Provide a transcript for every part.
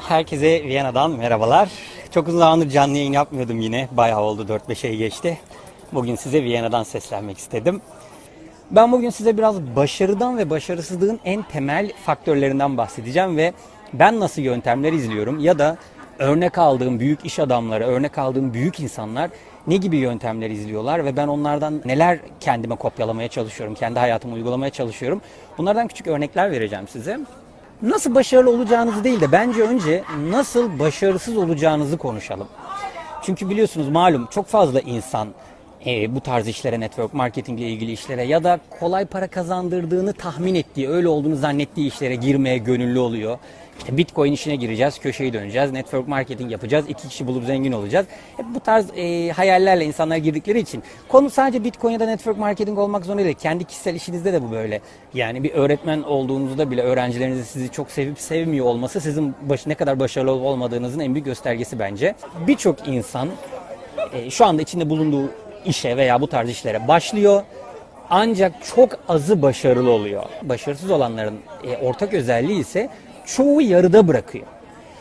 Herkese Viyana'dan merhabalar. Çok uzun zamandır canlı yayın yapmıyordum yine. Bayağı oldu 4-5 ay geçti. Bugün size Viyana'dan seslenmek istedim. Ben bugün size biraz başarıdan ve başarısızlığın en temel faktörlerinden bahsedeceğim ve ben nasıl yöntemler izliyorum ya da örnek aldığım büyük iş adamları, örnek aldığım büyük insanlar ne gibi yöntemler izliyorlar ve ben onlardan neler kendime kopyalamaya çalışıyorum, kendi hayatıma uygulamaya çalışıyorum. Bunlardan küçük örnekler vereceğim size. Nasıl başarılı olacağınızı değil de bence önce nasıl başarısız olacağınızı konuşalım. Çünkü biliyorsunuz malum çok fazla insan e, bu tarz işlere, network marketing ile ilgili işlere ya da kolay para kazandırdığını tahmin ettiği, öyle olduğunu zannettiği işlere girmeye gönüllü oluyor. İşte Bitcoin işine gireceğiz, köşeyi döneceğiz, network marketing yapacağız, iki kişi bulup zengin olacağız. Hep bu tarz e, hayallerle insanlar girdikleri için konu sadece Bitcoin ya da network marketing olmak zorunda değil. Kendi kişisel işinizde de bu böyle. Yani bir öğretmen olduğunuzda bile öğrencilerinizin sizi çok sevip sevmiyor olması sizin baş, ne kadar başarılı olup olmadığınızın en büyük göstergesi bence. Birçok insan e, şu anda içinde bulunduğu işe veya bu tarz işlere başlıyor. Ancak çok azı başarılı oluyor. Başarısız olanların e, ortak özelliği ise çoğu yarıda bırakıyor.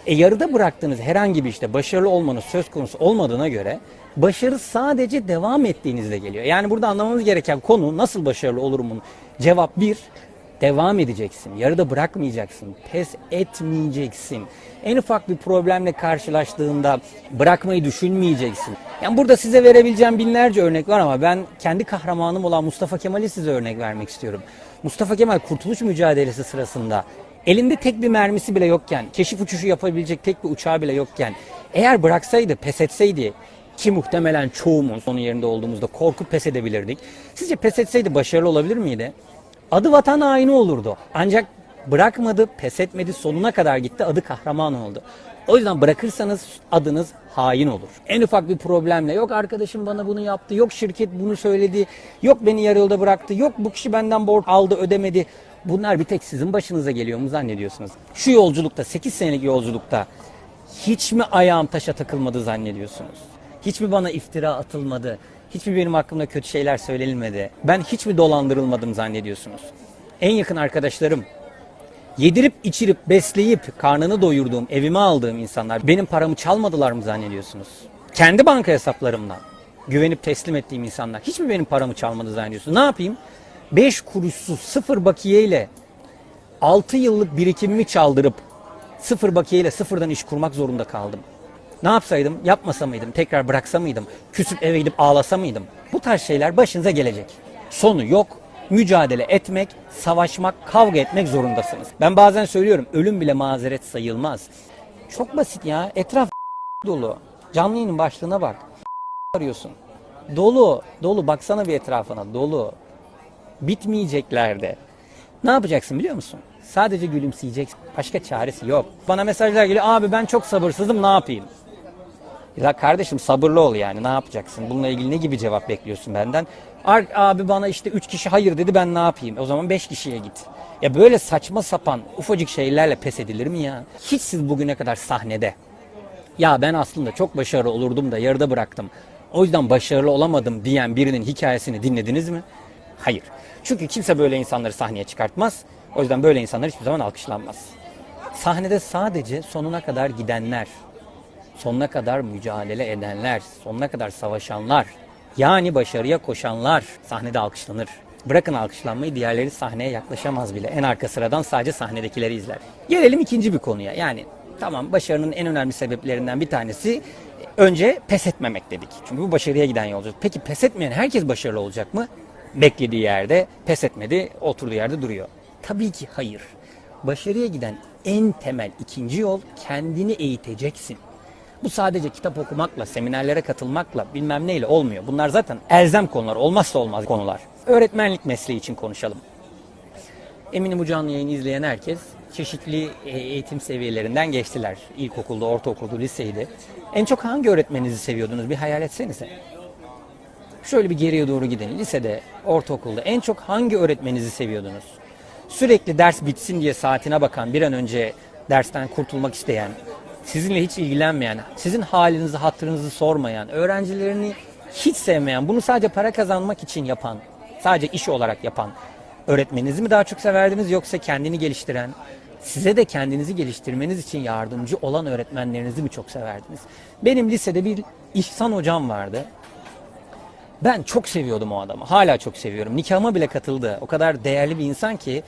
E, yarıda bıraktığınız herhangi bir işte başarılı olmanız söz konusu olmadığına göre başarı sadece devam ettiğinizde geliyor. Yani burada anlamamız gereken konu nasıl başarılı olurumun cevap bir devam edeceksin. Yarıda bırakmayacaksın. Pes etmeyeceksin. En ufak bir problemle karşılaştığında bırakmayı düşünmeyeceksin. Yani burada size verebileceğim binlerce örnek var ama ben kendi kahramanım olan Mustafa Kemal'i size örnek vermek istiyorum. Mustafa Kemal kurtuluş mücadelesi sırasında elinde tek bir mermisi bile yokken, keşif uçuşu yapabilecek tek bir uçağı bile yokken eğer bıraksaydı, pes etseydi ki muhtemelen çoğumuz onun yerinde olduğumuzda korkup pes edebilirdik. Sizce pes etseydi başarılı olabilir miydi? Adı vatan haini olurdu. Ancak bırakmadı, pes etmedi, sonuna kadar gitti, adı kahraman oldu. O yüzden bırakırsanız adınız hain olur. En ufak bir problemle yok arkadaşım bana bunu yaptı, yok şirket bunu söyledi, yok beni yarı yolda bıraktı, yok bu kişi benden borç aldı ödemedi. Bunlar bir tek sizin başınıza geliyor mu zannediyorsunuz? Şu yolculukta, 8 senelik yolculukta hiç mi ayağım taşa takılmadı zannediyorsunuz? Hiç mi bana iftira atılmadı? Hiç mi benim hakkımda kötü şeyler söylenilmedi? Ben hiç mi dolandırılmadım zannediyorsunuz? En yakın arkadaşlarım, yedirip içirip besleyip karnını doyurduğum, evime aldığım insanlar benim paramı çalmadılar mı zannediyorsunuz? Kendi banka hesaplarımdan güvenip teslim ettiğim insanlar hiç mi benim paramı çalmadı zannediyorsunuz? Ne yapayım? 5 kuruşsuz sıfır bakiyeyle 6 yıllık birikimimi çaldırıp sıfır bakiyeyle sıfırdan iş kurmak zorunda kaldım. Ne yapsaydım? Yapmasa mıydım? Tekrar bıraksa mıydım? Küsüp eve gidip ağlasa mıydım? Bu tarz şeyler başınıza gelecek. Sonu yok. Mücadele etmek, savaşmak, kavga etmek zorundasınız. Ben bazen söylüyorum ölüm bile mazeret sayılmaz. Çok basit ya. Etraf dolu. Canlı yayının başlığına bak. arıyorsun. Dolu, dolu. Baksana bir etrafına. Dolu. Bitmeyeceklerde. Ne yapacaksın biliyor musun? Sadece gülümseyeceksin. Başka çaresi yok. Bana mesajlar geliyor. Abi ben çok sabırsızım ne yapayım? Ya kardeşim sabırlı ol yani ne yapacaksın? Bununla ilgili ne gibi cevap bekliyorsun benden? Ar- Abi bana işte 3 kişi hayır dedi ben ne yapayım? O zaman 5 kişiye git. Ya böyle saçma sapan ufacık şeylerle pes edilir mi ya? Hiç siz bugüne kadar sahnede ya ben aslında çok başarılı olurdum da yarıda bıraktım. O yüzden başarılı olamadım diyen birinin hikayesini dinlediniz mi? Hayır. Çünkü kimse böyle insanları sahneye çıkartmaz. O yüzden böyle insanlar hiçbir zaman alkışlanmaz. Sahnede sadece sonuna kadar gidenler, sonuna kadar mücadele edenler, sonuna kadar savaşanlar, yani başarıya koşanlar sahnede alkışlanır. Bırakın alkışlanmayı diğerleri sahneye yaklaşamaz bile. En arka sıradan sadece sahnedekileri izler. Gelelim ikinci bir konuya. Yani tamam başarının en önemli sebeplerinden bir tanesi önce pes etmemek dedik. Çünkü bu başarıya giden yolculuk. Peki pes etmeyen herkes başarılı olacak mı? Beklediği yerde pes etmedi, oturduğu yerde duruyor. Tabii ki hayır. Başarıya giden en temel ikinci yol kendini eğiteceksin. Bu sadece kitap okumakla, seminerlere katılmakla, bilmem neyle olmuyor. Bunlar zaten elzem konular, olmazsa olmaz konular. Öğretmenlik mesleği için konuşalım. Eminim bu canlı yayını izleyen herkes çeşitli e, eğitim seviyelerinden geçtiler. İlkokulda, ortaokulda, liseydi. En çok hangi öğretmeninizi seviyordunuz? Bir hayal etsenize. Şöyle bir geriye doğru gidin. Lisede, ortaokulda en çok hangi öğretmeninizi seviyordunuz? Sürekli ders bitsin diye saatine bakan, bir an önce dersten kurtulmak isteyen, sizinle hiç ilgilenmeyen, sizin halinizi, hatırınızı sormayan, öğrencilerini hiç sevmeyen, bunu sadece para kazanmak için yapan, sadece iş olarak yapan öğretmeninizi mi daha çok severdiniz yoksa kendini geliştiren, size de kendinizi geliştirmeniz için yardımcı olan öğretmenlerinizi mi çok severdiniz? Benim lisede bir İhsan hocam vardı. Ben çok seviyordum o adamı. Hala çok seviyorum. Nikahıma bile katıldı. O kadar değerli bir insan ki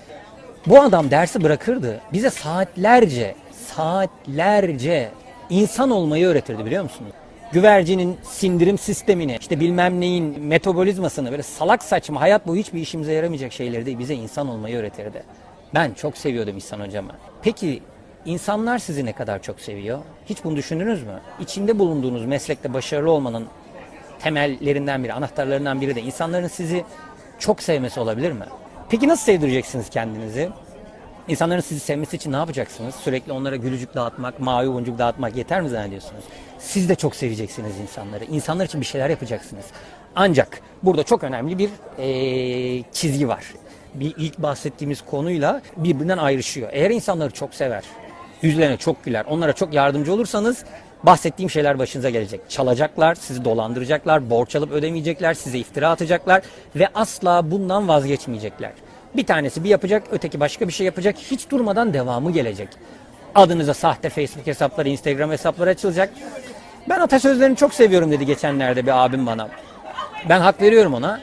bu adam dersi bırakırdı. Bize saatlerce, saatlerce insan olmayı öğretirdi biliyor musunuz? Güvercinin sindirim sistemini, işte bilmem neyin metabolizmasını böyle salak saçma hayat boyu hiçbir işimize yaramayacak şeyleri de bize insan olmayı öğretirdi. Ben çok seviyordum İhsan hocamı. Peki insanlar sizi ne kadar çok seviyor? Hiç bunu düşündünüz mü? İçinde bulunduğunuz meslekte başarılı olmanın temellerinden biri, anahtarlarından biri de insanların sizi çok sevmesi olabilir mi? Peki nasıl sevdireceksiniz kendinizi? İnsanların sizi sevmesi için ne yapacaksınız? Sürekli onlara gülücük dağıtmak, mavi boncuk dağıtmak yeter mi zannediyorsunuz? Siz de çok seveceksiniz insanları. İnsanlar için bir şeyler yapacaksınız. Ancak burada çok önemli bir eee, çizgi var. Bir ilk bahsettiğimiz konuyla birbirinden ayrışıyor. Eğer insanları çok sever, yüzlerine çok güler, onlara çok yardımcı olursanız bahsettiğim şeyler başınıza gelecek. Çalacaklar, sizi dolandıracaklar, borç alıp ödemeyecekler, size iftira atacaklar ve asla bundan vazgeçmeyecekler. Bir tanesi bir yapacak, öteki başka bir şey yapacak. Hiç durmadan devamı gelecek. Adınıza sahte Facebook hesapları, Instagram hesapları açılacak. Ben atasözlerini çok seviyorum dedi geçenlerde bir abim bana. Ben hak veriyorum ona.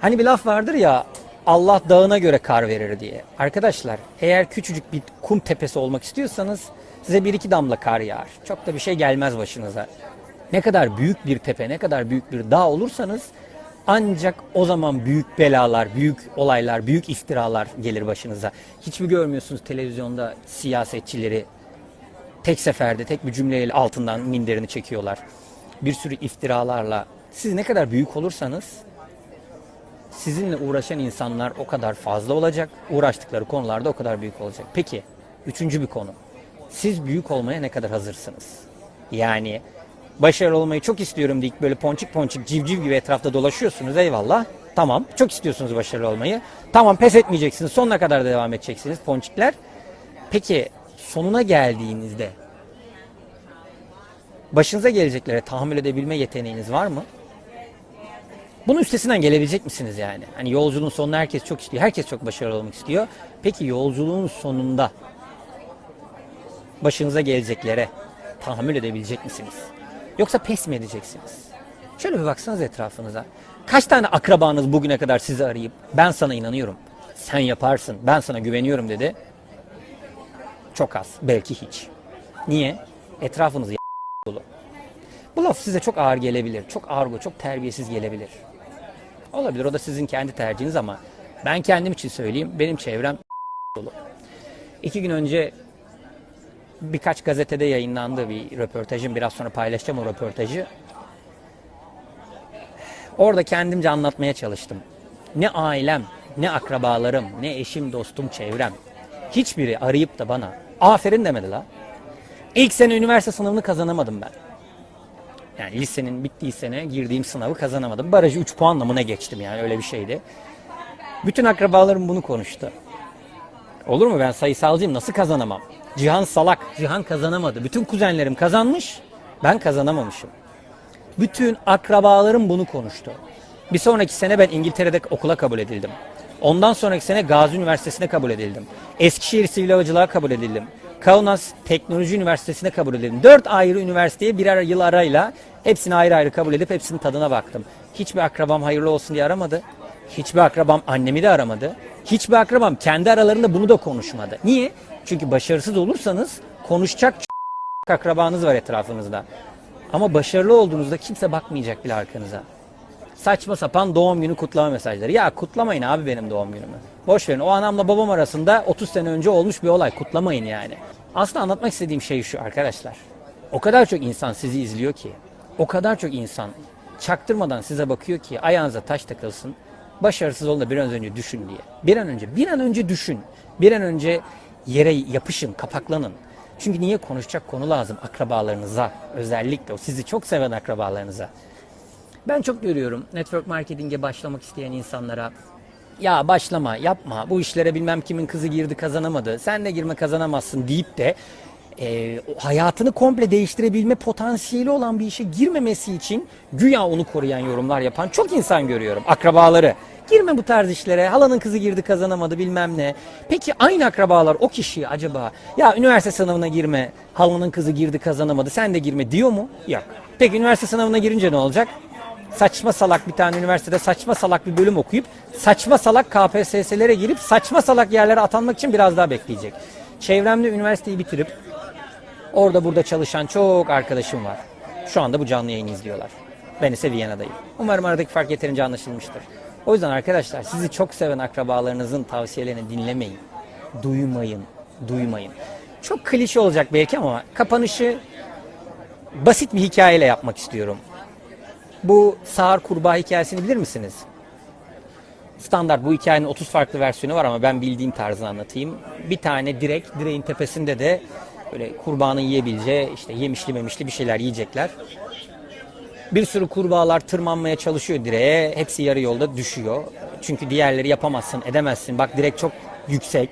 Hani bir laf vardır ya Allah dağına göre kar verir diye. Arkadaşlar eğer küçücük bir kum tepesi olmak istiyorsanız size bir iki damla kar yağar. Çok da bir şey gelmez başınıza. Ne kadar büyük bir tepe, ne kadar büyük bir dağ olursanız ancak o zaman büyük belalar, büyük olaylar, büyük iftiralar gelir başınıza. Hiç mi görmüyorsunuz televizyonda siyasetçileri tek seferde, tek bir cümleyle altından minderini çekiyorlar. Bir sürü iftiralarla. Siz ne kadar büyük olursanız sizinle uğraşan insanlar o kadar fazla olacak. Uğraştıkları konularda o kadar büyük olacak. Peki, üçüncü bir konu. Siz büyük olmaya ne kadar hazırsınız? Yani başarılı olmayı çok istiyorum deyip böyle ponçik ponçik civciv gibi etrafta dolaşıyorsunuz eyvallah. Tamam çok istiyorsunuz başarılı olmayı. Tamam pes etmeyeceksiniz sonuna kadar da devam edeceksiniz ponçikler. Peki sonuna geldiğinizde başınıza geleceklere tahammül edebilme yeteneğiniz var mı? Bunun üstesinden gelebilecek misiniz yani? Hani yolculuğun sonunda herkes çok istiyor. Herkes çok başarılı olmak istiyor. Peki yolculuğun sonunda başınıza geleceklere tahammül edebilecek misiniz? Yoksa pes mi edeceksiniz? Şöyle bir baksanız etrafınıza. Kaç tane akrabanız bugüne kadar sizi arayıp ben sana inanıyorum, sen yaparsın, ben sana güveniyorum dedi. Çok az, belki hiç. Niye? Etrafınız dolu. Bu laf size çok ağır gelebilir, çok argo, çok terbiyesiz gelebilir. Olabilir, o da sizin kendi tercihiniz ama ben kendim için söyleyeyim, benim çevrem dolu. İki gün önce birkaç gazetede yayınlandı bir röportajım. Biraz sonra paylaşacağım o röportajı. Orada kendimce anlatmaya çalıştım. Ne ailem, ne akrabalarım, ne eşim, dostum, çevrem. Hiçbiri arayıp da bana aferin demedi la. İlk sene üniversite sınavını kazanamadım ben. Yani lisenin bittiği sene girdiğim sınavı kazanamadım. Barajı 3 puanla mı ne geçtim yani öyle bir şeydi. Bütün akrabalarım bunu konuştu. Olur mu ben sayısalcıyım nasıl kazanamam? Cihan salak. Cihan kazanamadı. Bütün kuzenlerim kazanmış. Ben kazanamamışım. Bütün akrabalarım bunu konuştu. Bir sonraki sene ben İngiltere'de okula kabul edildim. Ondan sonraki sene Gazi Üniversitesi'ne kabul edildim. Eskişehir Sivil Havacılığa kabul edildim. Kaunas Teknoloji Üniversitesi'ne kabul edildim. Dört ayrı üniversiteye birer yıl arayla hepsini ayrı ayrı kabul edip hepsinin tadına baktım. Hiçbir akrabam hayırlı olsun diye aramadı. Hiçbir akrabam annemi de aramadı. Hiçbir akrabam kendi aralarında bunu da konuşmadı. Niye? Çünkü başarısız olursanız konuşacak akrabanız var etrafınızda. Ama başarılı olduğunuzda kimse bakmayacak bile arkanıza. Saçma sapan doğum günü kutlama mesajları. Ya kutlamayın abi benim doğum günümü. Boş verin. O anamla babam arasında 30 sene önce olmuş bir olay. Kutlamayın yani. Aslında anlatmak istediğim şey şu arkadaşlar. O kadar çok insan sizi izliyor ki. O kadar çok insan çaktırmadan size bakıyor ki ayağınıza taş takılsın. Başarısız olun da bir an önce düşün diye. Bir an önce, bir an önce düşün. Bir an önce yere yapışın, kapaklanın. Çünkü niye konuşacak konu lazım akrabalarınıza, özellikle o sizi çok seven akrabalarınıza. Ben çok görüyorum network marketing'e başlamak isteyen insanlara ya başlama, yapma, bu işlere bilmem kimin kızı girdi kazanamadı, sen de girme kazanamazsın deyip de e, hayatını komple değiştirebilme potansiyeli olan bir işe girmemesi için güya onu koruyan yorumlar yapan çok insan görüyorum. Akrabaları. Girme bu tarz işlere. Halanın kızı girdi kazanamadı bilmem ne. Peki aynı akrabalar o kişiyi acaba ya üniversite sınavına girme, halanın kızı girdi kazanamadı sen de girme diyor mu? Yok. Peki üniversite sınavına girince ne olacak? saçma salak bir tane üniversitede saçma salak bir bölüm okuyup saçma salak KPSS'lere girip saçma salak yerlere atanmak için biraz daha bekleyecek. Çevremde üniversiteyi bitirip orada burada çalışan çok arkadaşım var. Şu anda bu canlı yayını izliyorlar. Ben ise Viyana'dayım. Umarım aradaki fark yeterince anlaşılmıştır. O yüzden arkadaşlar sizi çok seven akrabalarınızın tavsiyelerini dinlemeyin. Duymayın, duymayın. Çok klişe olacak belki ama kapanışı basit bir hikayeyle yapmak istiyorum. Bu sağır kurbağa hikayesini bilir misiniz? Standart bu hikayenin 30 farklı versiyonu var ama ben bildiğim tarzını anlatayım. Bir tane direk, direğin tepesinde de böyle kurbağanın yiyebileceği işte yemişli memişli bir şeyler yiyecekler. Bir sürü kurbağalar tırmanmaya çalışıyor direğe. Hepsi yarı yolda düşüyor. Çünkü diğerleri yapamazsın, edemezsin. Bak direk çok yüksek.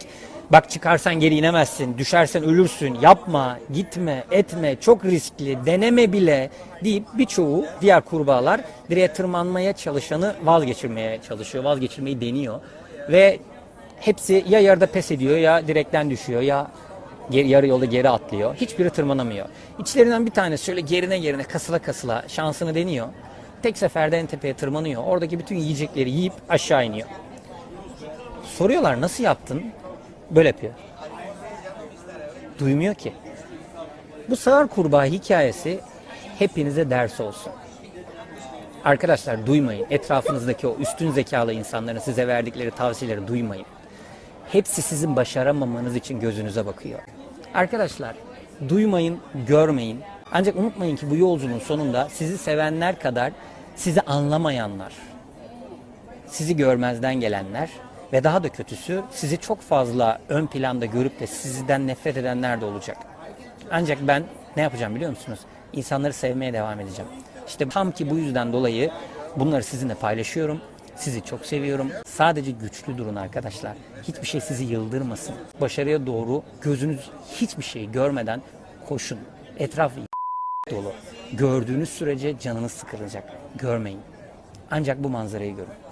Bak çıkarsan geri inemezsin, düşersen ölürsün, yapma, gitme, etme, çok riskli, deneme bile deyip birçoğu diğer kurbağalar direğe tırmanmaya çalışanı vazgeçirmeye çalışıyor, vazgeçirmeyi deniyor. Ve hepsi ya yarıda pes ediyor ya direkten düşüyor ya geri, yarı yolda geri atlıyor. Hiçbiri tırmanamıyor. İçlerinden bir tanesi şöyle gerine gerine kasıla kasıla şansını deniyor. Tek seferde en tepeye tırmanıyor. Oradaki bütün yiyecekleri yiyip aşağı iniyor. Soruyorlar nasıl yaptın? Böyle yapıyor. Duymuyor ki. Bu sağır kurbağa hikayesi hepinize ders olsun. Arkadaşlar duymayın. Etrafınızdaki o üstün zekalı insanların size verdikleri tavsiyeleri duymayın. Hepsi sizin başaramamanız için gözünüze bakıyor. Arkadaşlar duymayın, görmeyin. Ancak unutmayın ki bu yolculuğun sonunda sizi sevenler kadar sizi anlamayanlar, sizi görmezden gelenler ve daha da kötüsü sizi çok fazla ön planda görüp de sizden nefret edenler de olacak. Ancak ben ne yapacağım biliyor musunuz? İnsanları sevmeye devam edeceğim. İşte tam ki bu yüzden dolayı bunları sizinle paylaşıyorum. Sizi çok seviyorum. Sadece güçlü durun arkadaşlar. Hiçbir şey sizi yıldırmasın. Başarıya doğru gözünüz hiçbir şeyi görmeden koşun. Etraf dolu. Gördüğünüz sürece canınız sıkılacak. Görmeyin. Ancak bu manzarayı görün.